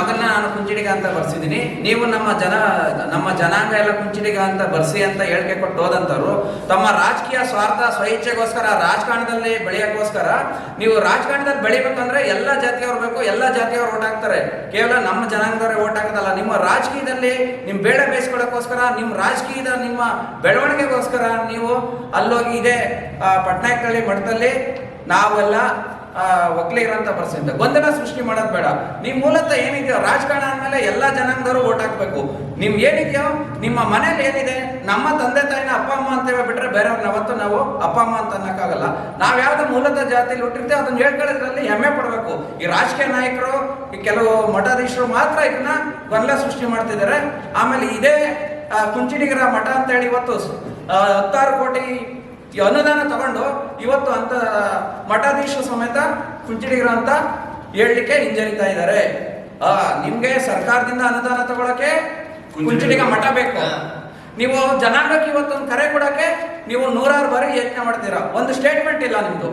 ಮಗನ ನಾನು ಕುಂಚಿಡಿಗ ಅಂತ ಬರ್ಸಿದ್ದೀನಿ. ನೀವು ನಮ್ಮ ಜನ, ನಮ್ಮ ಜನಾಂಗ ಎಲ್ಲ ಕುಂಚಿಡಿಗ ಅಂತ ಬರ್ಸಿ ಅಂತ ಹೇಳಿಕೆ ಕೊಟ್ಟು ಹೋದಂಥವ್ರು, ತಮ್ಮ ರಾಜಕೀಯ ಸ್ವಾರ್ಥ ಸ್ವಇಚ್ಛೆಗೋಸ್ಕರ, ರಾಜಕಾರಣದಲ್ಲಿ ಬೆಳೆಯೋಕ್ಕೋಸ್ಕರ ನೀವು ರಾಜಕಾರಣದಲ್ಲಿ ಬೆಳಿಬೇಕಂದ್ರೆ ಎಲ್ಲ ಜಾತಿಯವ್ರು ಬೇಕು, ಎಲ್ಲ ಜಾತಿಯವ್ರು ಓಟ್ ಹಾಕ್ತಾರೆ. ಕೇವಲ ನಮ್ಮ ಜನಾಂಗದವ್ರೆ ಓಟ್ ಹಾಕೋದಲ್ಲ, ನಿಮ್ಮ ರಾಜಕೀಯದಲ್ಲಿ ನಿಮ್ಮ ಬೇಡ ಬೇಯಿಸ್ಕೊಳ್ಳೋಕ್ಕೋಸ್ಕರ ನಿಮ್ಮ ರಾಜಕೀಯದ ನಿಮ್ಮ ಬೆಳವಣಿಗೆಗೋಸ್ಕರ ನೀವು ಅಲ್ಲೋಗಿ ಇದೆ ಪಟ್ನಾಯಕಳ್ಳಿ ಮಠದಲ್ಲಿ ನಾವೆಲ್ಲ ಆ, ಒಕ್ಕಲಿಗರಂತ ಬರ್ಸಿದ್ದೆ ಗೊಂದಲ ಸೃಷ್ಟಿ ಮಾಡೋದು ಬೇಡ. ನೀವು ಮೂಲತಃ ಏನಿದೆಯೋ ರಾಜಕಾರಣ ಅಂದಮೇಲೆ ಎಲ್ಲ ಜನಾಂಗದವರು ಓಟ್ ಹಾಕ್ಬೇಕು. ನಿಮ್ ಏನಿದೆಯೋ ನಿಮ್ಮ ಮನೇಲಿ ಏನಿದೆ ನಮ್ಮ ತಂದೆ ತಾಯಿನ ಅಪ್ಪ ಅಮ್ಮ ಅಂತ ಬಿಟ್ರೆ ಬೇರೆಯವ್ರನ್ನ ಯಾವತ್ತೂ ನಾವು ಅಪ್ಪ ಅಮ್ಮ ಅಂತ ಅನ್ನಕ್ಕಾಗಲ್ಲ. ನಾವ್ ಯಾವ್ದು ಮೂಲತಃ ಜಾತಿಲಿ ಹುಟ್ಟಿರ್ತೇವೆ ಅದನ್ನ ಹೇಳ್ಕೊಳ್ಳೋದ್ರಲ್ಲಿ ಹೆಮ್ಮೆ ಪಡಬೇಕು. ಈ ರಾಜಕೀಯ ನಾಯಕರು ಈ ಕೆಲವು ಮಠಾಧೀಶರು ಮಾತ್ರ ಇದನ್ನ ಗೊಂದಲ ಸೃಷ್ಟಿ ಮಾಡ್ತಿದ್ದಾರೆ. ಆಮೇಲೆ ಇದೇ ಕುಂಚಿಡಿಗರ ಮಠ ಅಂತ ಹೇಳಿ ಇವತ್ತು ಹತ್ತಾರು ಕೋಟಿ ಈ ಅನುದಾನ ತಗೊಂಡು ಇವತ್ತು ಅಂತ ಮಠಾಧೀಶ ಸಮೇತ ಕುಂಚಿಡಿಗರ ಅಂತ ಹೇಳಲಿಕ್ಕೆ ಹಿಂಜರಿತಾ ಇದ್ದಾರೆ. ಆ ನಿಮ್ಗೆ ಸರ್ಕಾರದಿಂದ ಅನುದಾನ ತಗೊಳಕ್ಕೆ ಕುಂಚಿಡಿಗ ಮಠ ಬೇಕು. ನೀವು ಜನಾಂಗಕ್ಕೆ ಇವತ್ತೊಂದು ಕರೆ ಕೊಡಕ್ಕೆ ನೀವು ನೂರಾರು ಬಾರಿ ಯೋಚನೆ ಮಾಡ್ತೀರಾ? ಒಂದು ಸ್ಟೇಟ್ಮೆಂಟ್ ಇಲ್ಲ ನಿಮ್ದು.